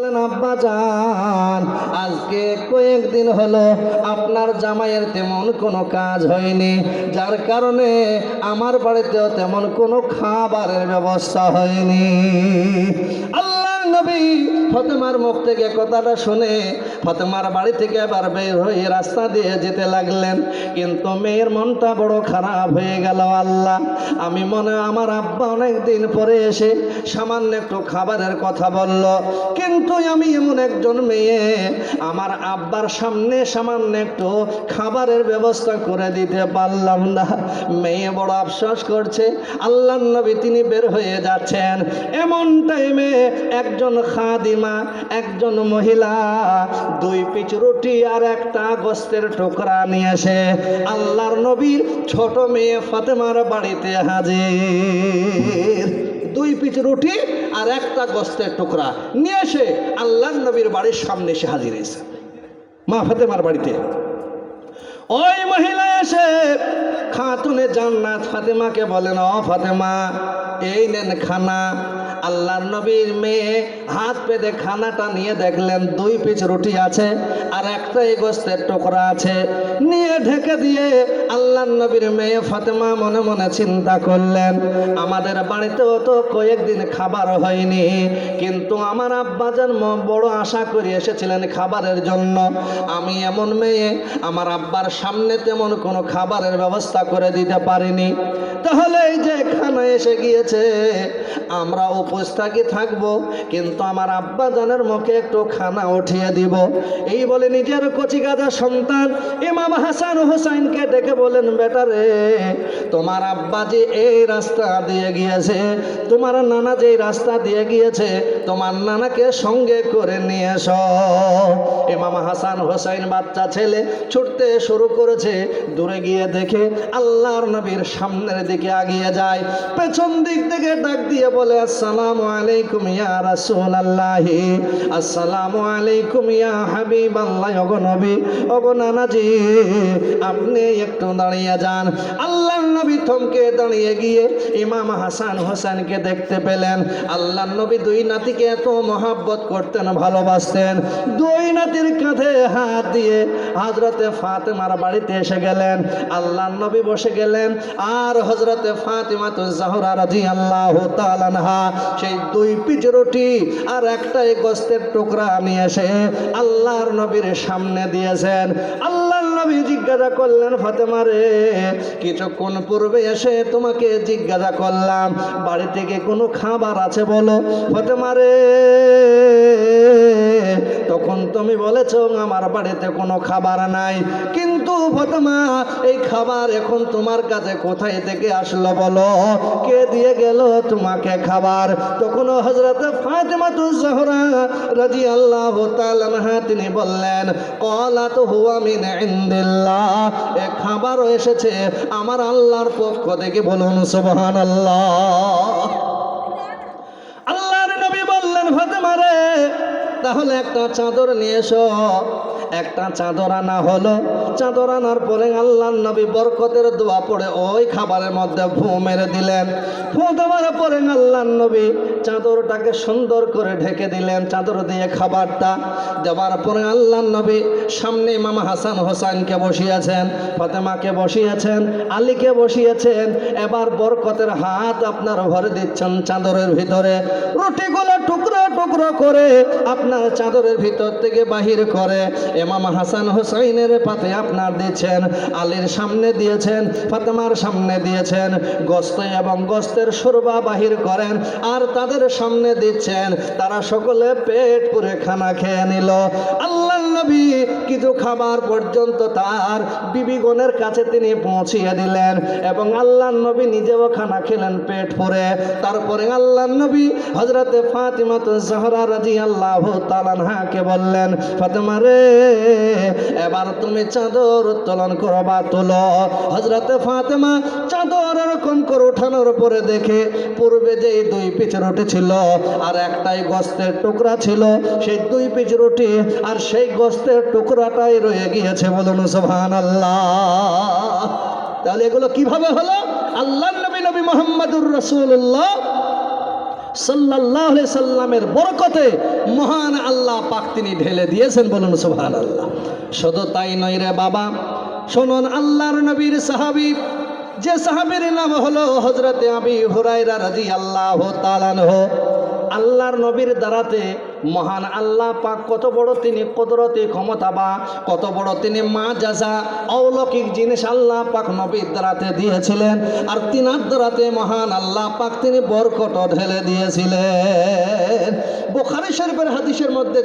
বলেন, আব্বা যান আজকে কয়েকদিন হলো আপনার জামাইয়ের তেমন কোনো কাজ হয়নি। যার কারণে আমার বাড়িতেও তেমন কোনো খাবারের ব্যবস্থা হয়নি। আল্লাহ নবী, ফতেমার মুখ থেকে কথাটা শুনে ফতেমার বাড়ি থেকে আবার বের হয়ে রাস্তা দিয়ে যেতে লাগলেন। কিন্তু মেয়ের মনটা বড় খারাপ হয়ে গেল, আল্লাহ। আমি মনে, আমার আব্বা অনেক দিন পরে এসে সামান্য একটু খাবারের কথা বলল। কিন্তু আমি এমন একজন মেয়ে, আমার আব্বার সামনে সামান্য একটু খাবারের ব্যবস্থা করে দিতে পারলাম না। মেয়ে বড় আফসোস করছে আল্লাহ নবী তিনি বের হয়ে যাচ্ছেন। এমন টাইমে একজন খাদিমা, একজন মহিলা, দুই পিচ রুটি আর একটা গোস্তের টুকরা নিয়ে এসে আল্লাহর নবীর ছোট মেয়ে ফাতেমার বাড়িতে হাজির। দুই পিচ রুটি আর একটা গোস্তের টুকরা নিয়ে এসে আল্লাহর নবীর বাড়ির সামনে এসে হাজির হয়েছে। মা ফাতেমার বাড়িতে। ওই মহিলা এসে খাতুনে জান্নাত ফাতেমাকে বলেন, ও ফাতেমা, এই নেন খানা। আল্লাহর নবীর মেয়ে হাত পেতে খানাটা নিয়ে দেখলেন, দুই পিচ রুটি আছে আর একটা গোস্তের টুকরা আছে। নিয়ে ঢেকে দিয়ে আল্লাহর নবীর মেয়ে ফাতেমা মনে মনে চিন্তা করলেন, আমাদের বাড়িতেও তো কয়েকদিন খাবার হয়নি, কিন্তু আমার আব্বাজান বড় আশা করে এসেছিলেন খাবারের জন্য। আমি এমন মেয়ে, আমার আব্বার সামনে তেমন কোনো খাবারের ব্যবস্থা করে দিতে পারিনি। তাহলে এই যে খানা এসে গিয়েছে, আমরা উপোস থাকি থাকব, কিন্তু আমার আব্বা জানের মুখে একটু খানা উঠিয়ে দিব। এই বলে নিজের কচি গাদা সন্তান ইমাম হাসান হোসাইনকে ডেকে বলেন বেটা রে, তোমার আব্বা যে এই রাস্তা দিয়ে গিয়েছে, তোমার নানা যে রাস্তা দিয়ে গিয়েছে, তোমার নানাকে সঙ্গে করে নিয়ে এসো। ইমাম হাসান হোসাইন বাচ্চা ছেলে ছুটতে শুরু করেছে, দূরে গিয়ে দেখে আল্লাহর নবীর সামনের দিকে আগিয়ে যায়। পেছন দিক থেকে ডাক দিয়ে বলে, আসসালামু আলাইকুম ইয়া রাসূলুল্লাহি। আসসালামু আলাইকুম ইয়া হাবিবাল্লাহ, ওগো নবী, ওগো নানাজি। আপনি একটু দাঁড়িয়ে যান। আল্লাহর নবী থমকে দাঁড়িয়ে গিয়ে ইমাম হাসান হোসেনকে দেখতে পেলেন। আল্লাহর নবী দুই নাতিকে এত মহাব্বত করতেন, ভালোবাসতেন। দুই নাতির কাঁধে হাত দিয়ে হজরতে ফাতেমার বাড়িতে এসে গেলেন। আল্লাহর নবী বসে গেলেন। আর হজরতে ফাতিমা তো জাহরা রাজি আল্লাহ তালানহা সেই দুই পিচ রুটি আর একটাই গোস্তের টুকরা নিয়ে এসে আল্লাহর নবীর সামনে দিয়েছেন। আল্লাহর নবী জিজ্ঞাসা করলেন, ফাতেমা রে, কিছুক্ষণ পূর্বে এসে তোমাকে জিজ্ঞাসা করলাম বাড়ি থেকে কোনো খাবার আছে বলো? ফাতেমা রে তখন তুমি বলেছ, আমার বাড়িতে কোনো খাবার নাই। কিন্তু ফতেমা, এই খাবার এখন তোমার কাছে কোথায় থেকে আসলো বলো? কে দিয়ে গেল তোমাকে খাবার? তখন হজরত ফাতেমা তু জহরা রাজি আল্লাহ তালানহা তিনি বললেন কলাত হুয়া মিন ইন্দিল্লাহ। এ খাবারও এসেছে আমার আল্লাহর পক্ষ থেকে বলুন, সুবহানাল্লাহ। আল্লাহর নবী বললেন ফাতেমা রে তাহলে একটা চাদর নিয়ে এসো। একটা চাদর আনা হলো। চাদর আনার পরে আল্লাহর নবী বরকতের দোয়া পড়ে ওই খাবারের মধ্যে ফু মেরে দিলেন। ফু দেওয়ার পরে আল্লাহর নবী চাদরটাকে সুন্দর করে ঢেকে দিলেন চাদর দিয়ে খাবারটা। দেওয়ার পরে আল্লাহর নবী সামনে ইমাম হাসান হোসাইনকে বসিয়েছেন, ফাতেমাকে বসিয়েছেন, আলীকে বসিয়েছেন। এবার বরকতের হাত আপনার ভরে দিচ্ছেন চাদরের ভিতরে। রুটিগুলো টুকরো টুকরো করে আপনার চাদরের ভিতর থেকে বাহির করে। এমাম হাসান হোসাইনের পাতে আপনার দিচ্ছেন আলীর সামনে দিয়েছেন, ফাতেমার সামনে দিয়েছেন, গোস্ত এবং গস্তের সুরবা বাহির করেন, আর তাদের সামনে দিচ্ছেন, তারা সকলে পেট পুরে খানা খেয়ে নিল। আল্লাহ নবী কিছু খাবার পর্যন্ত তার বিবিগণের কাছে তিনি পৌঁছিয়ে দিলেন এবং আল্লাহ নবী নিজেও খানা খেলেন পেট ভরে তারপরে আল্লাহ নবী হজরতে ফাতিমা তো জহরা রাজি আল্লাহ তালানহাকে বললেন, ফাতেমা রে এবার তুমি চাদর উত্তোলন করো, বা তোলো। হজরতে ফাতেমা চাদর এরকম করে ওঠানোর পরে দেখে পূর্বে যে দুই পিচ রুটি ছিল আর একটাই গোস্তের টুকরা ছিল, সেই দুই পিচ রুটি আর সেই গোস্তের টুকরাটাই রয়ে গিয়েছে বলুন সোহান আল্লাহ তাহলে এগুলো কীভাবে হলো? আল্লাহ নবী নবী মোহাম্মদুর রসুল্লাহ সাল্লাহ সাল্লামের বরকতে মহান আল্লাহ পাক তিনি ঢেলে দিয়েছেন বলুন সুহান আল্লাহ শুধু তাই নই রে বাবা, শুনুন আল্লাহর নবীর সাহাবি, যে সাহাবির নাম হলো হজরতে আবি হুরাইরা রাজি আল্লাহ তালানহ আল্লাহর নবীর দ্বারাতে মহান আল্লাহ পাক কত বড় তিনি কদরতে ক্ষমতা বা কত বড় তিনি মা যাজা অলৌকিক জিনিস আল্লাহ পাক নবীর দ্বারাতে দিয়েছিলেন। আর তিনার দ্বারাতে মহান আল্লাহ পাক তিনি বরকট ঢেলে দিয়েছিলেন। বোখারি শরীফের হাদিসের মধ্যে